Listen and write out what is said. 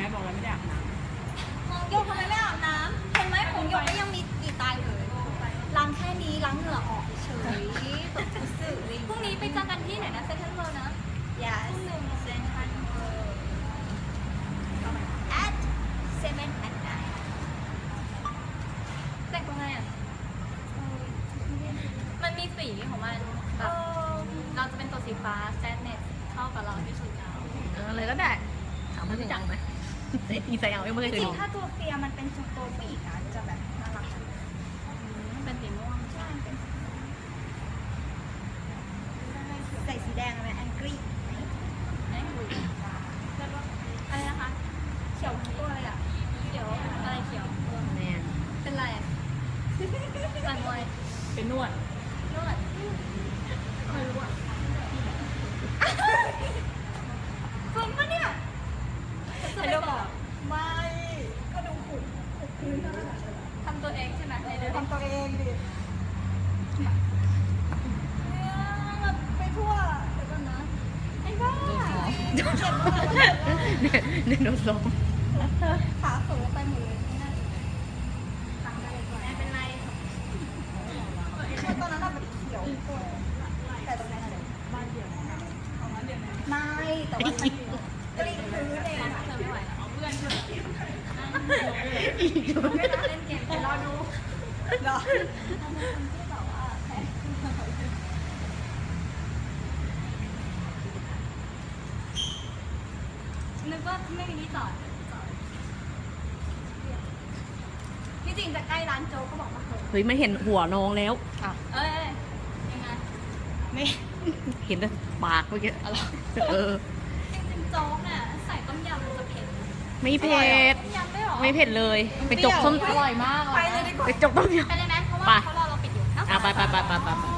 เห็นไหมบอกแล้วไม่ได้อาบน้ของโยกทำไมไม่อาบน้ำเห็นไหมของโยกก็ยังมีกลิ่นตายเลยล้างแค่นี้ล้างเหงื่อออกเฉยๆตกรู้สึกเลยพรุ่งนี้ไปเจอกันที่ไหนนะเซนทรัลเวิลด์นะ yes เซนทรัลเวิลด์ at seven at nine แต่งตัวไงอะ มันมีสีของมันแบเอบอเราจะเป็นตัวสีฟ้า sadness เข้ากับเราที่สุดแล้วำเออเลยก็ได้ ถามว่ารู้จักไหม เซตีใส่เอาไม่เคยจริดูงๆถ้าตัวเฟียมันเป็นชุดตัวปีกนะจะแบบน่ารักมันเป็นสีม่วงใช่มันเป็นใส่สีแดงอะไรแองกี้เอ้ยดูอะไรนะคะ เขียวทั้งตัวเลยอะ เขียวอะไรเขียวแมนเป็นไรอะสันมวยเป็นนวด นวดไม่รู้อะ จริงปะเนี่ย จะได้บอก ไม่ก็ดูขุ่นขุ่นพื้นแล้วนะ ทำตัวเองใช่ ไหมในเรื่องทำตัวเองดิเนี่ยแบบไปทั่วเดี๋ยวก่อนนะไอ้บ้าเจ็บมากเนี่ยเนี่ยโดนซ้อมขาเฝือไปหมดเลยนี่ได้ก่อนไม่เป็นไรตอนนั้นอะมันเขียวแต่ตรงนั้นอะไรบ้านเดียวไม่แต่ว่ามันกลิ้งพื้นเองเธอไม่ไหวแล้วเพื่อนเพื่อนอีกไม่ต้องเล่นเกมเดี๋ยวรอดู หรอนึกว่าไม่มีที่จอดที่จริงจะใกล้ร้านโจ๊กก็บอกมาเถอะเฮ้ยไม่เห็นหัวน้องแล้ว เอ้ยยังไงไม่เห็นแต่ปากเมื่อกี้เออ จริงๆโจ๊กเนี่ยใส่ต้มย ไม่เผ็ดต้มยำไม่หรอไม่เผ็ดเลย ไปจกส้มอร่อยมาก ไปเลยดีกว่าไปจกต้มยำไปเลยไหมเพราะว่าไปเขารอเราปิดอยู่เนาะอะไปไปไปไปไป